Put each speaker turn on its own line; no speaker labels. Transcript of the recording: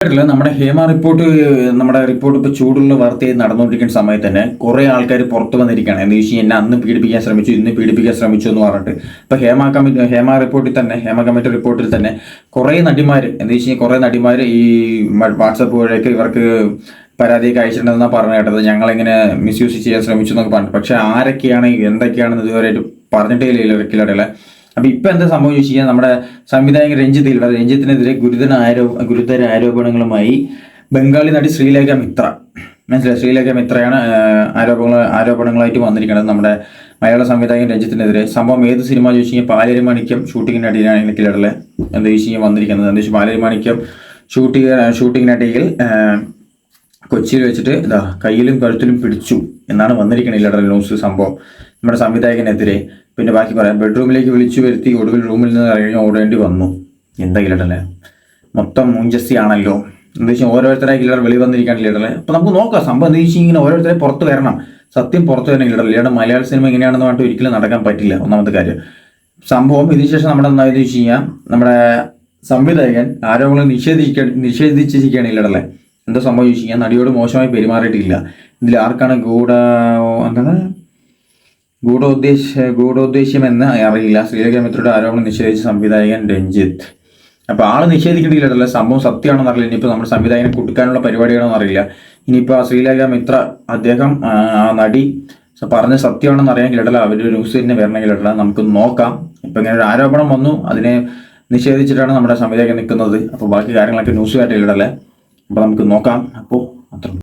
ല്ല, നമ്മുടെ ഹേമ റിപ്പോർട്ട് നമ്മുടെ റിപ്പോർട്ട് ഇപ്പോൾ ചൂടുള്ള വാർത്തയായി നടന്നുകൊണ്ടിരിക്കുന്ന സമയത്ത് തന്നെ കുറെ ആൾക്കാർ പുറത്തു വന്നിരിക്കുകയാണ്. എന്ന് വെച്ചാൽ എന്നെ അന്ന് പീഡിപ്പിക്കാൻ ശ്രമിച്ചു ഇന്ന് പീഡിപ്പിക്കാൻ ശ്രമിച്ചു എന്ന് പറഞ്ഞിട്ട്. ഇപ്പൊ ഹേമ കമ്മിറ്റി ഹേമ റിപ്പോർട്ടിൽ തന്നെ ഹേമ കമ്മിറ്റി റിപ്പോർട്ടിൽ തന്നെ കുറെ നടിമാർ എന്ന് വെച്ച് കഴിഞ്ഞാൽ കുറെ നടിമാർ ഈ വാട്സപ്പ് വഴിയൊക്കെ ഇവർക്ക് പരാതിയൊക്കെ അയച്ചിട്ടുണ്ടെന്നാണ് പറഞ്ഞു കേട്ടത്. ഞങ്ങളിങ്ങനെ മിസ്യൂസ് ചെയ്യാൻ ശ്രമിച്ചു എന്നൊക്കെ പറഞ്ഞു പക്ഷെ ആരൊക്കെയാണ് എന്തൊക്കെയാണെന്ന് ഇതുവരെയായിട്ട് പറഞ്ഞിട്ടേ ഇല്ല കില്ലടകളെ അപ്പൊ ഇപ്പൊ എന്താ സംഭവം ചോദിച്ചു കഴിഞ്ഞാൽ നമ്മുടെ സംവിധായകൻ രഞ്ജിത്ത് രഞ്ജിത്തിനെതിരെ ഗുരുതര ആരോപ ഗുരുതര ആരോപണങ്ങളുമായി ബംഗാളി നടി ശ്രീലേഖ മിത്ര. മനസ്സിലായി? ശ്രീലേഖ മിത്രയാണ് ആരോപണങ്ങൾ ആരോപണങ്ങളായിട്ട് വന്നിരിക്കുന്നത് നമ്മുടെ മലയാള സംവിധായകൻ രഞ്ജിത്തിനെതിരെ. സംഭവം ഏത് സിനിമ ചോദിച്ചു കഴിഞ്ഞാൽ മാണിക്യം എനിക്ക് കില്ലടലെ എന്താ ചോദിച്ചു കഴിഞ്ഞാൽ വന്നിരിക്കുന്നത്. എന്താ വെച്ചാൽ പാലേരി മാണിക്യം ഷൂട്ടിങ് ഷൂട്ടിങ്ങിനിടയിൽ കൊച്ചിയിൽ വെച്ചിട്ട് ഇതാ കയ്യിലും കഴുത്തിലും പിടിച്ചു എന്നാണ് വന്നിരിക്കുന്നത് ഇല്ലടൽ ന്യൂസ് സംഭവം. നമ്മുടെ സംവിധായകനെതിരെ. പിന്നെ ബാക്കി പറയാം. ബെഡ്റൂമിലേക്ക് വിളിച്ചു വരുത്തി ഒടുവിൽ റൂമിൽ നിന്ന് ഇറങ്ങി ഓടേണ്ടി വന്നു. എന്താ ഇല്ലടല്ലേ മൊത്തം മുഞ്ചസ്തി ആണല്ലോ. എന്താ വെച്ചാൽ ഓരോരുത്തരായി കിലർ വെളി വന്നിരിക്കാൻ ലീഡറല്ലേ അപ്പൊ നമുക്ക് നോക്കാം. സംഭവം എന്താ വെച്ചാൽ ഇങ്ങനെ ഓരോരുത്തരെ പുറത്ത് വരണം. സത്യം പുറത്ത് വരണം ലീഡർ ലീഡർ മലയാള സിനിമ എങ്ങനെയാണെന്ന് പറഞ്ഞിട്ട് ഒരിക്കലും നടക്കാൻ പറ്റില്ല. ഒന്നാമത്തെ കാര്യം. സംഭവം ഇതിനുശേഷം നമ്മുടെ എന്താണെന്ന് വെച്ച് കഴിഞ്ഞാൽ നമ്മുടെ സംവിധായകൻ ആരോപണങ്ങൾ നിഷേധിക്ക നിഷേധിച്ചിരിക്കുകയാണ് ഇല്ലടല്ലേ എന്താ സംഭവം ചോദിച്ചു കഴിഞ്ഞാൽ നടിയോട് മോശമായി പെരുമാറിയിട്ടില്ല. ഇതിൽ ആർക്കാണ് ഗൂഢ എന്താണ്? ഗൂഢോദ്ദേശ്യം എന്ന് അറിയില്ല. ശ്രീലേഖ മിത്രയുടെ ആരോപണം നിഷേധിച്ച സംവിധായകൻ രഞ്ജിത്ത്. അപ്പൊ ആൾ നിഷേധിക്കേണ്ടിയില്ലല്ലോ സംഭവം സത്യമാണെന്ന് അറിയില്ല. ഇനിയിപ്പോ നമ്മുടെ സംവിധായകനെ കുടുക്കാനുള്ള പരിപാടിയാണെന്ന് അറിയില്ല. ഇനിയിപ്പോ ആ ശ്രീലേഖ മിത്ര അദ്ദേഹം ആ നടി പറഞ്ഞ സത്യമാണെന്ന് അറിയാമെങ്കിലല്ല അവരുടെ ന്യൂസ് തന്നെ വരണമെങ്കിലല്ല നമുക്ക് നോക്കാം. ഇപ്പൊ ഇങ്ങനെ ഒരു ആരോപണം വന്നു. അതിനെ നിഷേധിച്ചിട്ടാണ് നമ്മുടെ സംവിധായകൻ നിൽക്കുന്നത്. അപ്പോൾ ബാക്കി കാര്യങ്ങളൊക്കെ ന്യൂസ് ആയിട്ട് ഇടല്ലേ അപ്പോൾ നമുക്ക് നോക്കാം. അപ്പോൾ അത്ര